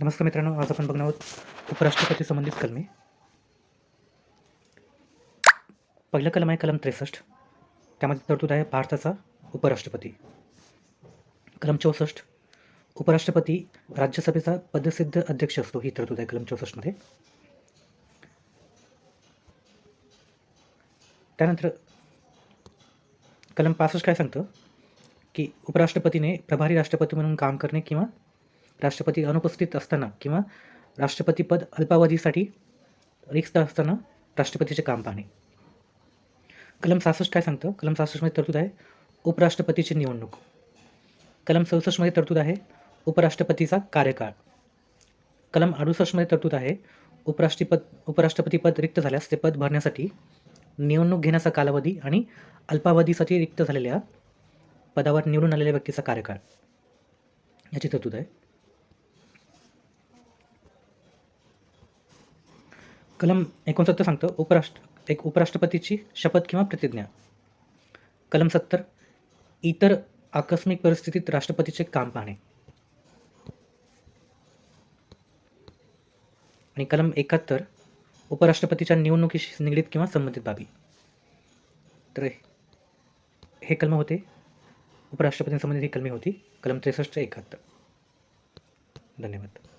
नमस्कार मित्रांनो आज आपण बघणार आहोत उपराष्ट्रपती संबंधित कलमे. पहिलं कलम आहे कलम त्रेसष्ट. त्यामध्ये तरतूद आहे भारताचा उपराष्ट्रपती. कलम चौसष्ट. उपराष्ट्रपती राज्यसभेचा पदसिद्ध अध्यक्ष असतो ही तरतूद आहे कलम चौसष्टमध्ये त्यानंतर कलम पासष्ट काय सांगतं? की उपराष्ट्रपतीने प्रभारी राष्ट्रपती म्हणून काम करणे किंवा राष्ट्रपती अनुपस्थित असताना किंवा राष्ट्रपतीपद अल्पावधीसाठी रिक्त असताना राष्ट्रपतीचे काम पाहणे. कलम सहासष्ट काय सांगतं? कलम सहासष्टमध्ये तरतूद आहे उपराष्ट्रपतीची निवडणूक. कलम सदुसष्टमध्ये तरतूद आहे उपराष्ट्रपतीचा कार्यकाळ. कलम अडुसष्टमध्ये तरतूद आहे उपराष्ट्रपद उपराष्ट्रपतीपद रिक्त झाल्यास ते पद भरण्यासाठी निवडणूक घेण्याचा कालावधी आणि अल्पावधीसाठी रिक्त झालेल्या पदावर निवडून आलेल्या व्यक्तीचा कार्यकाळ. याची तरतूद आहे. कलम एकोणसत्तर सांगतं उपराष्ट्र एक उपराष्ट्रपतीची शपथ किंवा प्रतिज्ञा. कलम सत्तर इतर आकस्मिक परिस्थितीत राष्ट्रपतीचे काम पाहणे. आणि कलम एकाहत्तर उपराष्ट्रपतीच्या निवडणुकीशी निगडीत किंवा संबंधित बाबी. तर हे कलम होते. उपराष्ट्रपतींसंबंधित ही कलमे होती. कलम त्रेसष्ट एकाहत्तर. धन्यवाद.